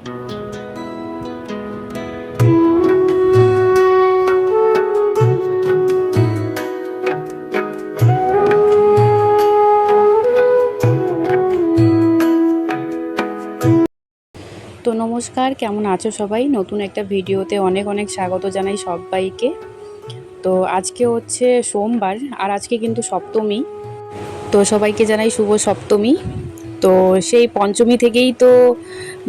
তো নমস্কার, কেমন আছো সবাই? নতুন একটা ভিডিওতে অনেক অনেক স্বাগত জানাই সবাইকে। তো আজকে হচ্ছে সোমবার, আর আজকে কিন্তু সপ্তমী। তো সবাইকে জানাই শুভ সপ্তমী। তো সেই পঞ্চমী থেকেই তো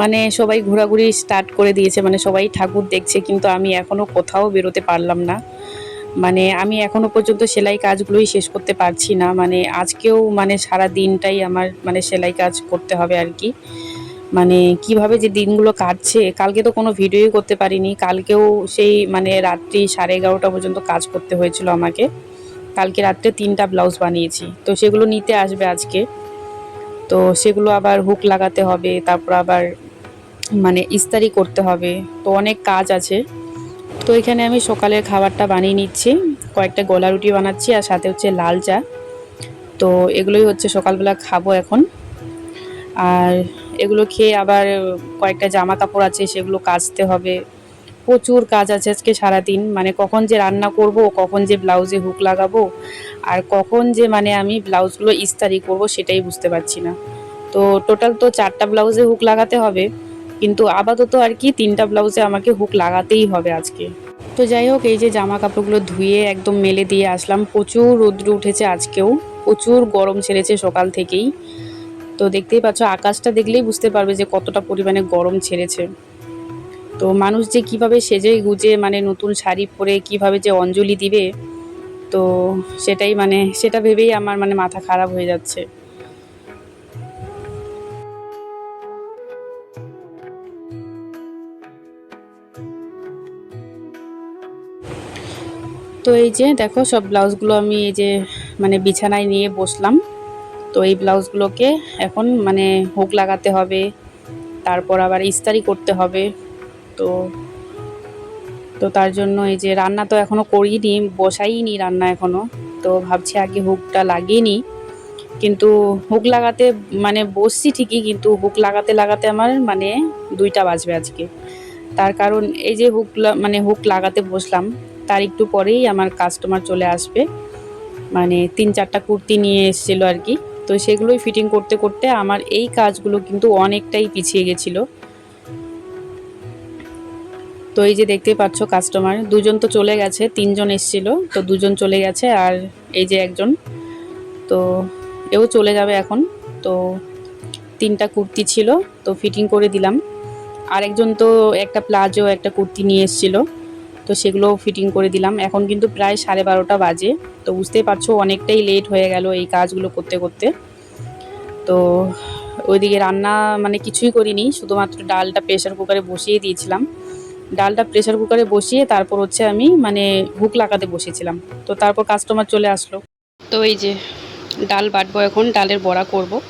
মানে সবাই ঘোরাঘুরি স্টার্ট করে দিয়েছে মানে সবাই ঠাকুর দেখছে, কিন্তু আমি এখনও কোথাও বেরোতে পারলাম না। মানে আমি এখনও পর্যন্ত সেলাই কাজগুলোই শেষ করতে পারছি না মানে আজকেও মানে সারা দিনটাই আমার মানে সেলাই কাজ করতে হবে আর কি। মানে কীভাবে যে দিনগুলো কাটছে, কালকে তো কোনো ভিডিওই করতে পারিনি, কালকেও সেই মানে রাত্রি সাড়ে এগারোটা পর্যন্ত কাজ করতে হয়েছিল আমাকে। কালকে রাত্রে তিনটা ব্লাউজ বানিয়েছি, তো সেগুলো নিতে আসবে আজকে। তো সেগুলো আবার হুক লাগাতে হবে, তারপর আবার মানে ইস্তারি করতে হবে। তো অনেক কাজ আছে। তো এখানে আমি সকালের খাবারটা বানিয়ে নিচ্ছি, কয়েকটা গোলা রুটি বানাচ্ছি আর সাথে হচ্ছে লাল চা। তো এগুলোই হচ্ছে সকালবেলা খাব এখন। আর এগুলো খেয়ে আবার কয়েকটা জামা কাপড় আছে, সেগুলো কাচতে হবে। প্রচুর কাজ আছে আজকে সারাদিন মানে কখন যে রান্না করব, কখন যে ব্লাউজে হুক লাগাবো আর কখন যে মানে আমি ব্লাউজগুলো ইস্তারি করব সেটাই বুঝতে পারছি না। তো টোটাল তো চারটা ব্লাউজে হুক লাগাতে হবে, কিন্তু আপাতত আর কি তিনটা ব্লাউজে আমাকে হুক লাগাতেই হবে আজকে। তো যাই হোক, এই যে জামা কাপড়গুলো ধুয়ে একদম মেলে দিয়ে আসলাম, প্রচুর রৌদ্র উঠেছে আজকেও, প্রচুর গরম ছেড়েছে সকাল থেকেই। তো দেখতেই পাচ্ছ, আকাশটা দেখলেই বুঝতে পারবে যে কতটা পরিমাণে গরম ছেড়েছে। তো মানুষ যে কীভাবে সেজে গুজে মানে নতুন শাড়ি পরে কীভাবে যে অঞ্জলি দিবে তো সেটাই মানে সেটা ভেবেই আমার মানে মাথা খারাপ হয়ে যাচ্ছে। তো এই যে দেখো, সব ব্লাউজগুলো আমি এই যে মানে বিছানায় নিয়ে বসলাম। তো এই ব্লাউজগুলোকে এখন মানে হুক লাগাতে হবে, তারপর আবার ইস্তারি করতে হবে। তো তো তার জন্য এই যে রান্না তো এখনও করিনি, বসাইনি রান্না এখনও তো ভাবছি আগে হুকটা লাগিয়ে নিই। কিন্তু হুক লাগাতে মানে বসছি ঠিকই, কিন্তু হুক লাগাতে লাগাতে আমার মানে দুইটা বাজবে আজকে। তার কারণ এই যে হুক মানে হুক লাগাতে বসলাম, তার একটু পরেই আমার কাস্টমার চলে আসবে। মানে তিন চারটা কুর্তি নিয়ে এসেছিল আর কি। তো সেগুলোই ফিটিং করতে করতে আমার এই কাজগুলো কিন্তু অনেকটাই পিছিয়ে গেছিল। তো এই যে দেখতে পাচ্ছ কাস্টমার দুজন তো চলে গেছে, তিনজন এসছিল, তো দুজন চলে গেছে আর এই যে একজন, তো এও চলে যাবে এখন, তো তিনটা কুর্তি ছিল, তো ফিটিং করে দিলাম। আরেকজন তো একটা প্লাজো একটা কুর্তি নিয়ে এসেছিল, তো সেগুলো ফিটিং করে দিলাম। এখন কিন্তু প্রায় সাড়ে বারোটা বাজে, তো বুঝতেই পারছ অনেকটাই লেট হয়ে গেল এই কাজগুলো করতে করতে। তো ওইদিকে রান্না মানে কিছুই করিনি, শুধুমাত্র ডালটা প্রেশার কুকারে বসিয়ে দিয়েছিলাম। ডালটা প্রেশার কুকারে বসিয়ে তারপর হচ্ছে আমি মানে হুক লাগাতে বসেছিলাম। তো তারপর কাস্টমার চলে আসলো। তো এই যে ডাল বাটবো এখন, ডালের বড়া করব।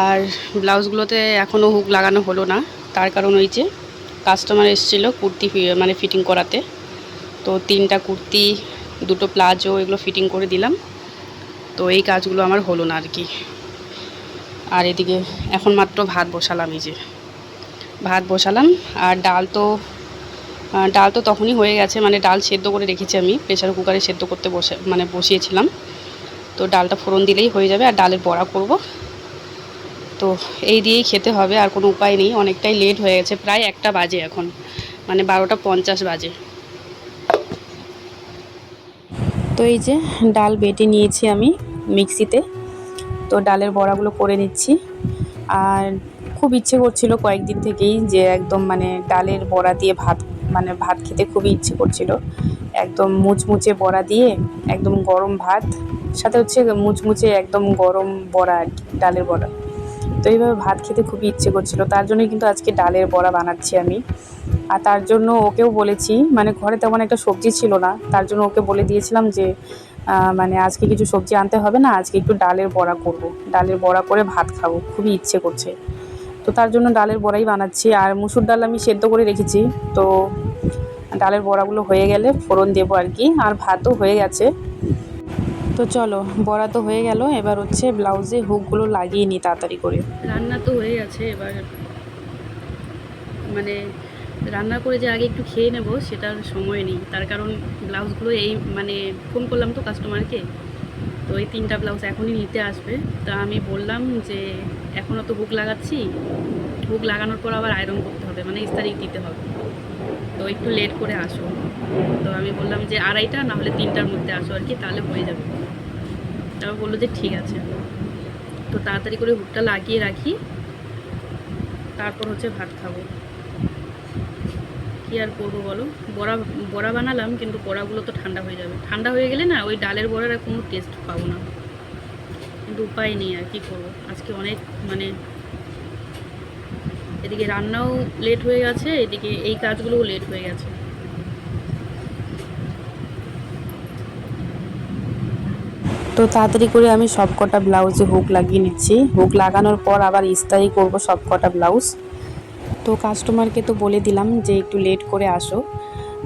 আর ব্লাউজগুলোতে এখনও হুক লাগানো হলো না। তার কারণ ওই যে কাস্টমার এসেছিল কুর্তি মানে ফিটিং করাতে। তো তিনটা কুর্তি, দুটো প্লাজো এগুলো ফিটিং করে দিলাম। তো এই কাজগুলো আমার হলো না আর কি। আর এদিকে এখন মাত্র ভাত বসালাম এই যে। ভাত বসালাম। আর ডাল তো ডাল তো তখনই হয়ে গেছে মানে ডাল সেদ্ধ করে রেখেছি আমি প্রেশার কুকারে সেদ্ধ করতে বসে মানে বসিয়েছিলাম। তো ডালটা ফোড়ন দিলেই হয়ে যাবে, আর ডালের বড়া করব। তো এই দিয়েই খেতে হবে, আর কোনো উপায় নেই, অনেকটাই লেট হয়ে গেছে, প্রায় একটা বাজে এখন মানে বারোটা পঞ্চাশ বাজে। তো এই যে ডাল বেটে নিয়েছি আমি মিক্সিতে। তো ডালের বড়াগুলো করে নিচ্ছি, আর খুব ইচ্ছে করছিল কয়েকদিন থেকেই যে একদম মানে ডালের বড়া দিয়ে ভাত মানে ভাত খেতে খুবই ইচ্ছে করছিল। একদম মুচমুচে বড়া দিয়ে একদম গরম ভাত, সাথে হচ্ছে মুচমুচে একদম গরম বড়া আর কি, ডালের বড়া। তো এইভাবে ভাত খেতে খুবই ইচ্ছে করছিল, তার জন্যই কিন্তু আজকে ডালের বড়া বানাচ্ছি আমি। আর তার জন্য ওকেও বলেছি মানে ঘরে তেমন একটা সবজি ছিল না, তার জন্য ওকে বলে দিয়েছিলাম যে মানে আজকে কিছু সবজি আনতে হবে না, আজকে একটু ডালের বড়া করব। ডালের বড়া করে ভাত খাব, খুবই ইচ্ছে করছে। তো তার জন্য ডালের বড়াই বানাচ্ছি। আর মুসুর ডাল আমি সেদ্ধ করে রেখেছি। তো ডালের বড়াগুলো হয়ে গেলে ফোড়ন দেবো আর কি। আর ভাতও হয়ে গেছে। তো চলো, বড়া তো হয়ে গেল। এবার হচ্ছে ব্লাউজে হুকগুলো লাগিয়ে নিই তাড়াতাড়ি করে। রান্না তো হয়ে গেছে এবার। মানে রান্না করে যে আগে একটু খেয়ে নেব, সেটার সময় নেই। তার কারণ ব্লাউজগুলো এই মানে ফোন করলাম তো কাস্টমারকে তো এই তিনটা ব্লাউজ এখনই নিতে আসবে। তা আমি বললাম যে, এখনও তো হুক লাগাচ্ছি। হুক লাগানোর পর আবার আয়রন করতে হবে মানে ইস্তারি দিতে হবে। তো একটু লেট করে আসো। তো আমি বললাম যে, আড়াইটা না হলে তিনটার মধ্যে আসো আর কি, তাহলে হয়ে যাবে। তারপর বলল যে, ঠিক আছে। তো তাড়াতাড়ি করে হুকটা লাগিয়ে রাখি। তারপর হচ্ছে ভাত খাব। কী আর করব বলো? বড়া বড়া বানালাম, কিন্তু বড়াগুলো তো ঠান্ডা হয়ে যাবে। ঠান্ডা হয়ে গেলে না, ওই ডালের বড়ার আর কোনো টেস্ট পাবো না। কিন্তু উপায় নেই আর কী করব? আজকে অনেক মানে এদিকে রান্নাও লেট হয়ে গেছে, এদিকে এই কাজগুলোও লেট হয়ে গেছে। তো তাড়াতাড়ি করে আমি সব কটা ব্লাউজে হুক লাগিয়ে নিচ্ছি। হুক লাগানোর পর আবার ইস্তারি করব সব কটা ব্লাউজ। তো কাস্টমারকে তো বলে দিলাম যে একটু লেট করে আসো।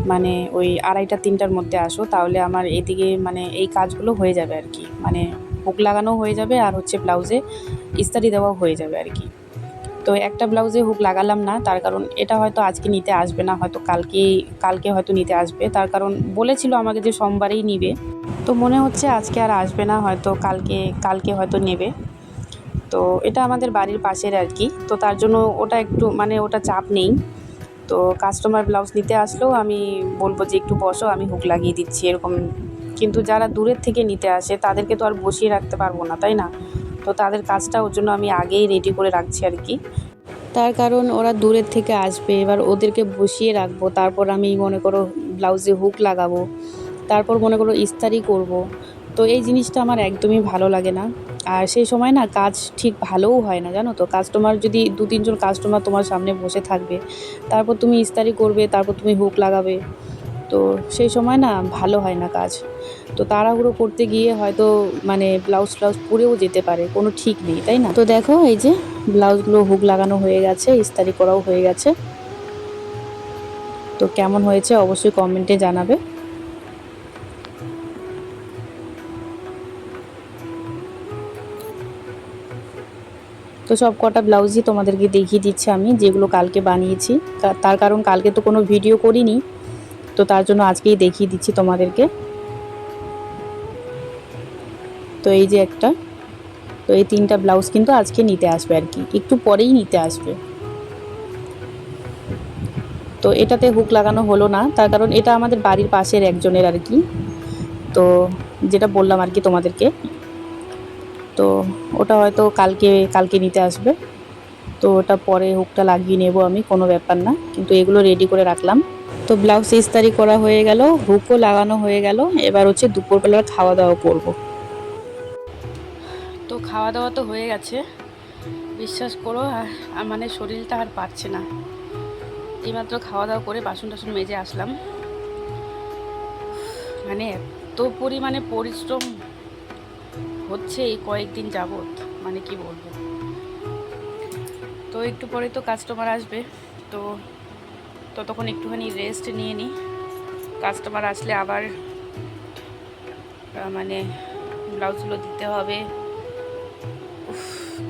মানে ওই আড়াইটা, তিনটার মধ্যে আসো, তাহলে আমার এদিকে মানে এই কাজগুলো হয়ে যাবে আর কি। মানে হুক লাগানো হয়ে যাবে আর হচ্ছে ব্লাউজে ইস্তারি দেওয়াও হয়ে যাবে আর কি। তো একটা ব্লাউজে হুক লাগালাম না, তার কারণ এটা হয়তো আজকে নিতে আসবে না, হয়তো কালকে কালকে হয়তো নিতে আসবে। তার কারণ বলেছিল আমাকে যে সোমবারেই নিবে। তো মনে হচ্ছে আজকে আর আসবে না, হয়তো কালকে কালকে হয়তো নেবে। তো এটা আমাদের বাড়ির পাশের আর কি। তো তার জন্য ওটা একটু মানে ওটা চাপ নেই। তো কাস্টমার ব্লাউজ নিতে আসলেও আমি বলব যে একটু বসো, আমি হুক লাগিয়ে দিচ্ছি, এরকম। কিন্তু যারা দূরের থেকে নিতে আসে, তাদেরকে তো আর বসিয়ে রাখতে পারব না, তাই না? তো তাদের কাজটা ওর জন্য আমি আগেই রেডি করে রাখছি আর কি। তার কারণ ওরা দূরের থেকে আসবে, এবার ওদেরকে বসিয়ে রাখব, তারপর আমি মনে করো ব্লাউজে হুক লাগাবো, তারপর মনে করো ইস্তারি করব। তো এই জিনিসটা আমার একদমই ভালো লাগে না। আর সেই সময় না কাজ ঠিক ভালোও হয় না, জানো তো? কাস্টমার যদি দু, তিনজন কাস্টমার তোমার সামনে বসে থাকবে, তারপর তুমি ইস্তারি করবে, তারপর তুমি হুক লাগাবে, তো সেই সময় না ভালো হয় না কাজ। তো তাড়াহুড়ো করতে গিয়ে হয়তো মানে ব্লাউজ ফ্লাউজ পুড়েও যেতে পারে, কোনো ঠিক নেই, তাই না? তো দেখো এই যে ব্লাউজগুলো হুক লাগানো হয়ে গেছে, ইস্তারি করাও হয়ে গেছে। তো কেমন হয়েছে অবশ্যই কমেন্টে জানাবে। তো সব কটা ব্লাউজই তোমাদেরকে দেখিয়ে দিচ্ছি আমি, যেগুলো কালকে বানিয়েছি। তার কারণ কালকে তো কোনো ভিডিও করিনি, তো তার জন্য আজকেই দেখিয়ে দিচ্ছি তোমাদেরকে। তো এই যে একটা, তো এই তিনটা ব্লাউজ কিন্তু আজকে নিতে আসবে আর কি, একটু পরেই নিতে আসবে। তো এটাতে হুক লাগানো হলো না, তার কারণ এটা আমাদের বাড়ির পাশের একজনের আর কি। তো যেটা বললাম আর কি তোমাদেরকে তো ওটা হয়তো কালকে কালকে নিতে আসবে। তো ওটা পরে হুকটা লাগিয়ে নেব আমি, কোনো ব্যাপার না। কিন্তু এগুলো রেডি করে রাখলাম। তো ব্লাউজ ইস্তারি করা হয়ে গেল, হুকও লাগানো হয়ে গেল। এবার হচ্ছে দুপুরবেলার খাওয়া দাওয়া করব। তো খাওয়া দাওয়া তো হয়ে গেছে। বিশ্বাস করো, আর মানে শরীরটা আর পারছে না। এইমাত্র খাওয়া দাওয়া করে বাসন টাসন মেজে আসলাম। মানে এত পরিমাণে পরিশ্রম হচ্ছে এই কয়েকদিন যাবত মানে কি বলব? তো একটু পরে তো কাস্টমার আসবে, তো ততক্ষণ একটুখানি রেস্ট নিয়ে নিই কাস্টমার আসলে আবার মানে ব্লাউজগুলো দিতে হবে।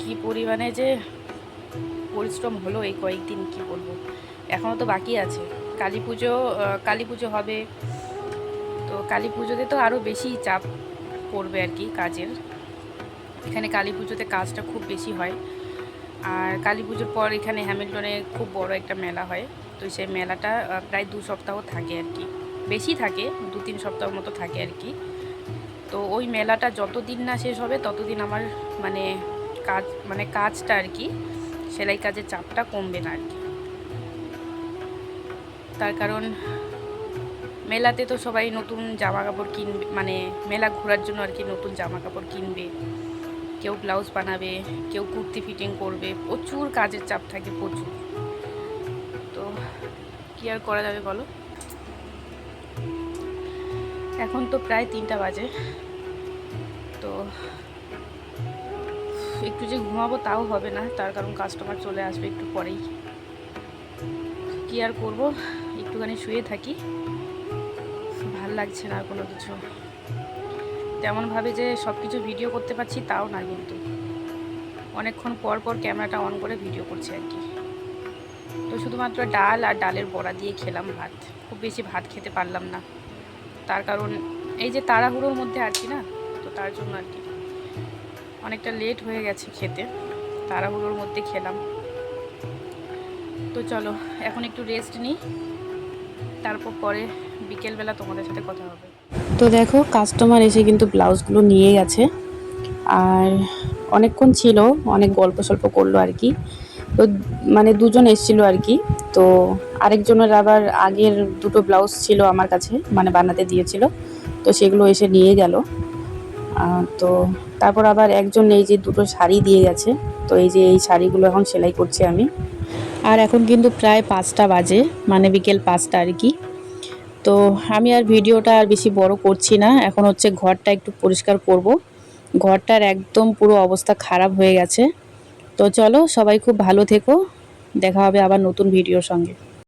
কি পরিমাণে যে পরিশ্রম হলো এই কয়েকদিন, কি বলব? এখনও তো বাকি আছে। কালী পুজো কালী পুজো হবে। তো কালী পুজোতে তো আরও বেশি চাপ পড়বে আর কি কাজের। এখানে কালী পুজোতে কাজটা খুব বেশি হয়। আর কালী পুজোর পর এখানে হ্যামিল্টনে খুব বড় একটা মেলা হয়। তো সেই মেলাটা প্রায় দু সপ্তাহ থাকে আর কি। বেশি থাকে, দু তিন সপ্তাহ মতো থাকে আর কি। তো ওই মেলাটা যতদিন না শেষ হবে, ততদিন আমার মানে কাজ মানে কাজটা আর কি, সেলাই কাজের চাপটা কমবে না আর কি। তার কারণ মেলাতে তো সবাই নতুন জামা কাপড় কিনবে মানে মেলা ঘোরার জন্য আর কি নতুন জামা কাপড় কিনবে। কেউ ব্লাউজ বানাবে, কেউ কুর্তি ফিটিং করবে, প্রচুর কাজের চাপ থাকে, প্রচুর। তো কি আর করা যাবে বলো? এখন তো প্রায় তিনটা বাজে। তো একটু যে ঘুমাবো তাও হবে না, তার কারণ কাস্টমার চলে আসবে একটু পরেই। কি আর করব? একটুখানি শুয়ে থাকি। ভালো লাগছে না আর কোনো কিছু। তেমনভাবে যে সব কিছু ভিডিও করতে পারছি তাও না কিন্তু। অনেকক্ষণ পর পর ক্যামেরাটা অন করে ভিডিও করছি আর কি। তো শুধুমাত্র ডাল আর ডালের বড়া দিয়ে খেলাম ভাত। খুব বেশি ভাত খেতে পারলাম না। তার কারণ এই যে তাড়াহুড়োর মধ্যে আছি না, তো তার জন্য আর কি। অনেকটা লেট হয়ে গেছে খেতে। তাড়াহুড়োর মধ্যে খেলাম। তো চলো, এখন একটু রেস্ট নিই। তারপর পরে বিকেলবেলা তোমাদের সাথে কথা হবে। তো দেখো কাস্টমার এসে কিন্তু ব্লাউজগুলো নিয়ে গেছে আর অনেকক্ষণ ছিল, অনেক গল্প সল্প করল আর কি। তো মানে দুজন এসেছিল আর কি। তো আরেকজনের আবার আগের দুটো ব্লাউজ ছিল আমার কাছে মানে বানাতে দিয়েছিল। তো সেগুলো এসে নিয়ে গেল। তো তারপর আবার একজন এই যে দুটো শাড়ি দিয়ে গেছে। তো এই যে এই শাড়িগুলো এখন সেলাই করছি আমি। আর এখন কিন্তু প্রায় পাঁচটা বাজে মানে বিকেল পাঁচটা আর কি। তো আমি আর ভিডিওটা আর বেশি বড় করছি না। এখন হচ্ছে ঘরটা একটু পরিষ্কার করব। ঘরটার একদম পুরো অবস্থা খারাপ হয়ে গেছে। তো চলো সবাই খুব ভালো থেকো। দেখা হবে আবার নতুন ভিডিওর সঙ্গে।